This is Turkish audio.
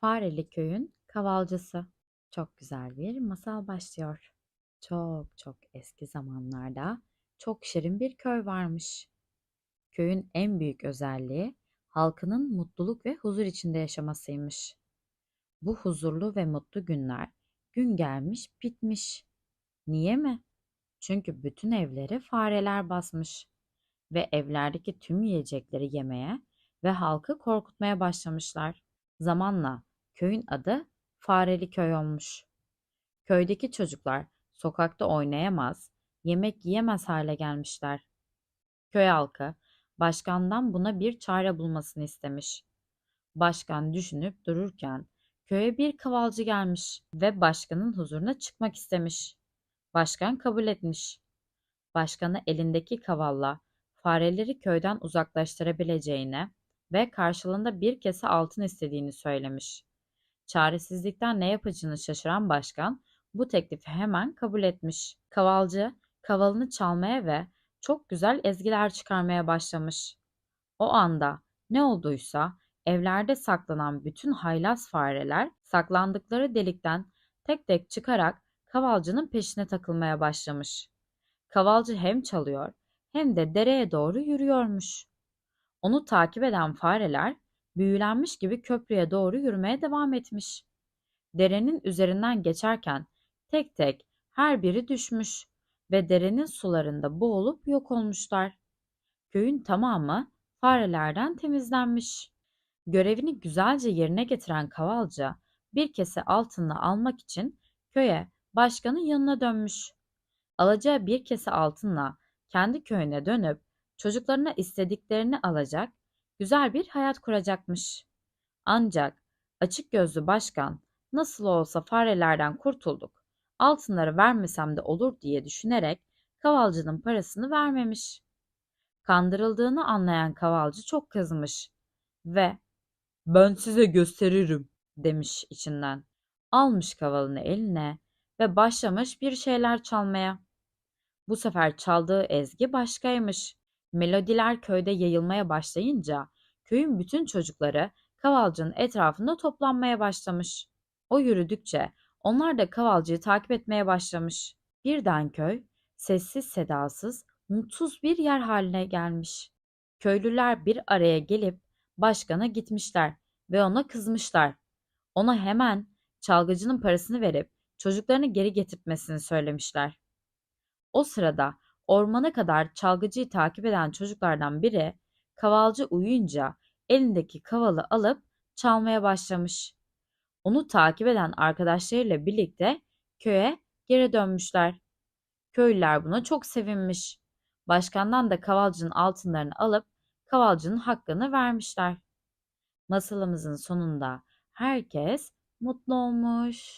Fareli Köyün Kavalcısı. Çok güzel bir masal başlıyor. Çok çok eski zamanlarda çok şirin bir köy varmış. Köyün en büyük özelliği halkının mutluluk ve huzur içinde yaşamasıymış. Bu huzurlu ve mutlu günler gün gelmiş bitmiş. Niye mi? Çünkü bütün evleri fareler basmış ve evlerdeki tüm yiyecekleri yemeye ve halkı korkutmaya başlamışlar. Zamanla köyün adı Fareli Köy olmuş. Köydeki çocuklar sokakta oynayamaz, yemek yiyemez hale gelmişler. Köy halkı başkandan buna bir çare bulmasını istemiş. Başkan düşünüp dururken köye bir kavalcı gelmiş ve başkanın huzuruna çıkmak istemiş. Başkan kabul etmiş. Başkanı elindeki kavalla fareleri köyden uzaklaştırabileceğini ve karşılığında bir kese altın istediğini söylemiş. Çaresizlikten ne yapacağını şaşıran başkan bu teklifi hemen kabul etmiş. Kavalcı kavalını çalmaya ve çok güzel ezgiler çıkarmaya başlamış. O anda ne olduysa evlerde saklanan bütün haylaz fareler saklandıkları delikten tek tek çıkarak kavalcının peşine takılmaya başlamış. Kavalcı hem çalıyor hem de dereye doğru yürüyormuş. Onu takip eden fareler büyülenmiş gibi köprüye doğru yürümeye devam etmiş. Derenin üzerinden geçerken tek tek her biri düşmüş ve derenin sularında boğulup yok olmuşlar. Köyün tamamı farelerden temizlenmiş. Görevini güzelce yerine getiren kavalcı bir kese altını almak için köye başkanın yanına dönmüş. Alacağı bir kese altınla kendi köyüne dönüp çocuklarına istediklerini alacak, güzel bir hayat kuracakmış. Ancak açık gözlü başkan nasıl olsa farelerden kurtulduk, altınları vermesem de olur diye düşünerek kavalcının parasını vermemiş. Kandırıldığını anlayan kavalcı çok kızmış ve ben size gösteririm demiş içinden. Almış kavalını eline ve başlamış bir şeyler çalmaya. Bu sefer çaldığı ezgi başkaymış. Melodiler köyde yayılmaya başlayınca köyün bütün çocukları kavalcının etrafında toplanmaya başlamış. O yürüdükçe onlar da kavalcıyı takip etmeye başlamış. Birden köy sessiz sedasız, mutsuz bir yer haline gelmiş. Köylüler bir araya gelip başkana gitmişler ve ona kızmışlar. Ona hemen çalgıcının parasını verip çocuklarını geri getirtmesini söylemişler. O sırada ormana kadar çalgıcıyı takip eden çocuklardan biri kavalcı uyuyunca elindeki kavalı alıp çalmaya başlamış. Onu takip eden arkadaşlarıyla birlikte köye geri dönmüşler. Köylüler buna çok sevinmiş. Başkandan da kavalcının altınlarını alıp kavalcının hakkını vermişler. Masalımızın sonunda herkes mutlu olmuş.